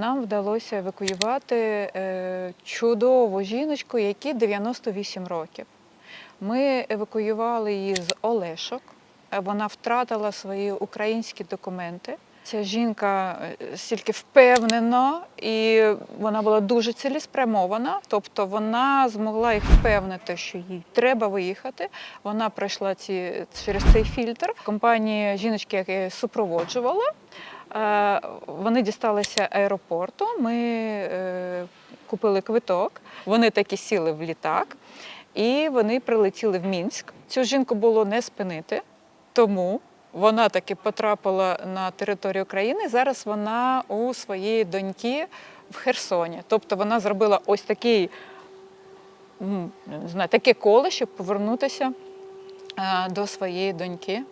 нам вдалося евакуювати е, чудову жіночку, якій 98 років. Ми евакуювали її з Олешок. Е, Вона втратила свої українські документи. Ця жінка е, стільки впевнена, і вона була дуже цілеспрямована. Тобто вона змогла їх впевнити, що їй треба виїхати. Вона пройшла ці через цей фільтр. Компанії жіночки, яка її супроводжувала, вони дісталися аеропорту. Ми е, купили квиток. Вони таки сіли в літак, і вони прилетіли в Мінськ. Цю жінку було не спинити, тому вона таки потрапила на територію країни. Зараз вона у своєї доньки в Херсоні. Тобто вона зробила ось такий, не знаю, таке коло, щоб повернутися е, до своєї доньки